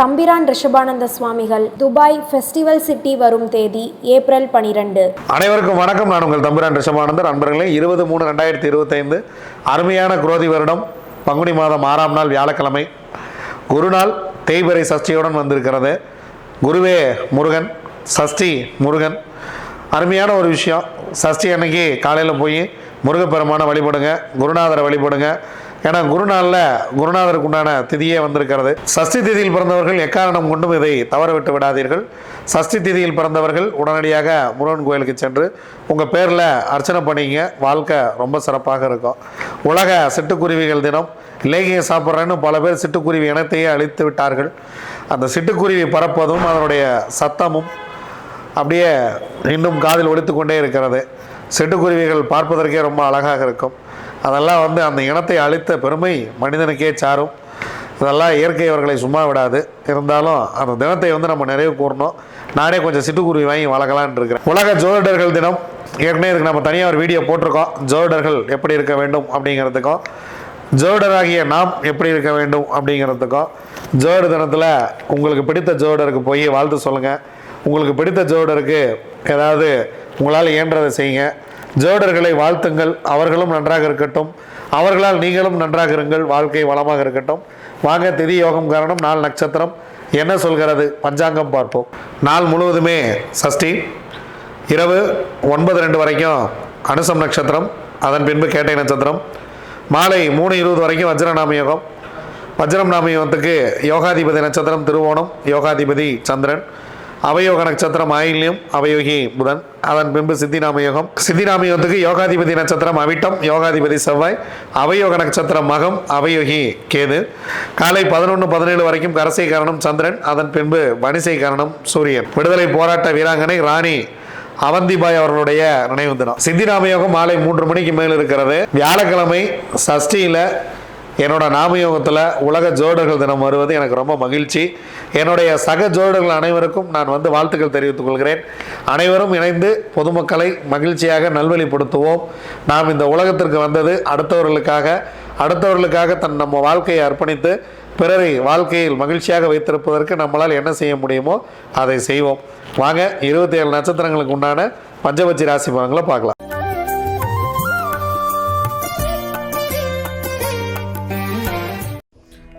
தம்பிரான் ரிஷபானந்த சுவாமிகள் Dubai festival city வரும் தேதி ஏப்ரல் பனிரெண்டு. அனைவருக்கும் வணக்கம். நான் உங்கள் தம்பிரான் ரிஷபானந்தர். அன்பர்களே இருபது மூணு ரெண்டாயிரத்தி இருபத்தைந்து அருமையான குரோதி வருடம். பங்குனி மாதம் ஆறாம் நாள் வியாழக்கிழமை. குருநாள் தேய்பறை சஷ்டியுடன் வந்திருக்கிறது. குருவே முருகன் சஷ்டி முருகன். அருமையான ஒரு விஷயம். சஷ்டி அன்னைக்கு காலையில் போய் முருகப்பெருமானை வழிபடுங்க குருநாதரை வழிபடுங்க. ஏன்னா குருநாளில் குருநாதருக்கு உண்டான திதியே வந்திருக்கிறது. சஷ்டி திதியில் பிறந்தவர்கள் எக்காரணம் கொண்டும் இதை தவற விட்டு விடாதீர்கள். சஷ்டி திதியில் பிறந்தவர்கள் உடனடியாக முருகன் கோயிலுக்கு சென்று உங்கள் பேரில் அர்ச்சனை பண்ணிங்க வாழ்க்கை ரொம்ப சிறப்பாக இருக்கும். உலக சிட்டுக்குருவிகள் தினம். லேகியம் சாப்பிட்றேன்னு பல பேர் சிட்டுக்குருவி இனத்தையே அழித்து விட்டார்கள். அந்த சிட்டுக்குருவி பறப்பதும் அதனுடைய சத்தமும் அப்படியே இன்னும் காதில் ஒழித்து கொண்டே இருக்கிறது. சிட்டுக்குருவிகள் பார்ப்பதற்கே ரொம்ப அழகாக இருக்கும். அதெல்லாம் வந்து அந்த இனத்தை அழித்த பெருமை மனிதனுக்கே சாரும். இதெல்லாம் இயற்கை அவர்களை சும்மா விடாது. இருந்தாலும் அந்த தினத்தை வந்து நம்ம நிறைவு கூறணும். நானே கொஞ்சம் சிட்டுக்குருவி வாங்கி வளர்க்கலான் இருக்கிறேன். உலக ஜோதிடர்கள் தினம். ஏற்கனவே இதுக்கு நம்ம தனியாக ஒரு வீடியோ போட்டிருக்கோம். ஜோதிடர்கள் எப்படி இருக்க வேண்டும் அப்படிங்கிறதுக்கும் ஜோடராகிய நாம் எப்படி இருக்க வேண்டும் அப்படிங்கிறதுக்கும் ஜோடு தினத்தில் உங்களுக்கு பிடித்த ஜோடருக்கு போய் வாழ்த்து சொல்லுங்கள் உங்களுக்கு பிடித்த ஜோடருக்கு ஏதாவது உங்களால் இயன்றதை செய்யுங்க. ஜோடர்களை வாழ்த்துங்கள். அவர்களும் நன்றாக இருக்கட்டும். அவர்களால் நீங்களும் நன்றாக இருங்கள். வாழ்க்கை வளமாக இருக்கட்டும். வாங்க திதி யோகம் காரணம் நாள் நட்சத்திரம். என்ன சொல்கிறது? பஞ்சாங்கம் பார்ப்போம். நாள் முழுவதுமே சஷ்டி. இரவு ஒன்பது ரெண்டு வரைக்கும் அனுசம் நட்சத்திரம். அதன் பின்பு கேட்டை நட்சத்திரம். மாலை மூணு இருபது வரைக்கும் வஜ்ரநாம யோகம். வஜ்ரம் நாம யோகத்துக்கு யோகாதிபதி நட்சத்திரம் திருவோணம். யோகாதிபதி சந்திரன். அவயோக நட்சத்திரம் ஆயில்யம் அவயோகி புதன். அதன் பின்பு சித்திநாம யோகம் சித்திநாம யோகத்துக்கு யோகாதிபதி நட்சத்திரம் அவிட்டம் யோகாதிபதி செவ்வாய். அவயோக நட்சத்திரம் மகம் அவயோகி கேது. காலை பதினொன்று பதினேழு வரைக்கும் கரசை காரணம் சந்திரன். அதன் பின்பு வனிசை காரணம் சூரியன். விடுதலை போராட்ட வீராங்கனை ராணி அவந்திபாய் அவர்களுடைய நினைவு தினம். சித்திநாமயோகம் மாலை மூன்று மணிக்கு மேல் இருக்கிறது. வியாழக்கிழமை சஷ்டியில் என்னோட நாமயோகத்தில் உலக ஜோடர்கள் தினம் வருவது எனக்கு ரொம்ப மகிழ்ச்சி. என்னுடைய சக ஜோடர்கள் அனைவருக்கும் நான் வந்து வாழ்த்துக்கள் தெரிவித்துக் கொள்கிறேன். அனைவரும் இணைந்து பொதுமக்களை மகிழ்ச்சியாக நல்வழிப்படுத்துவோம். நாம் இந்த உலகத்திற்கு வந்தது அடுத்தவர்களுக்காக அடுத்தவர்களுக்காக தன் நம்ம வாழ்க்கையை அர்ப்பணித்து பிறரை வாழ்க்கையில் மகிழ்ச்சியாக வைத்திருப்பதற்கு நம்மளால் என்ன செய்ய முடியுமோ அதை செய்வோம். வாங்க இருபத்தி ஏழு நட்சத்திரங்களுக்கு உண்டான பஞ்சபட்சி ராசி பலன்களை பார்க்கலாம்.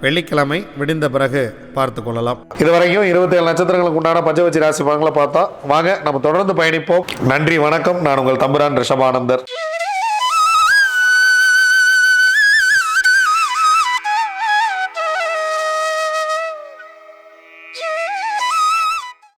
வெள்ளிக்கிழமை விடிந்த பிறகு பார்த்து கொள்ளலாம். இதுவரைக்கும் இருபத்தேழு நட்சத்திரங்களுக்கு உண்டான பஞ்சவச்சி ராசி பலன்களை பார்த்தா வாங்க நம்ம தொடர்ந்து பயணிப்போம். நன்றி வணக்கம். நான் உங்கள் தம்புரான் ரிஷபானந்தர்.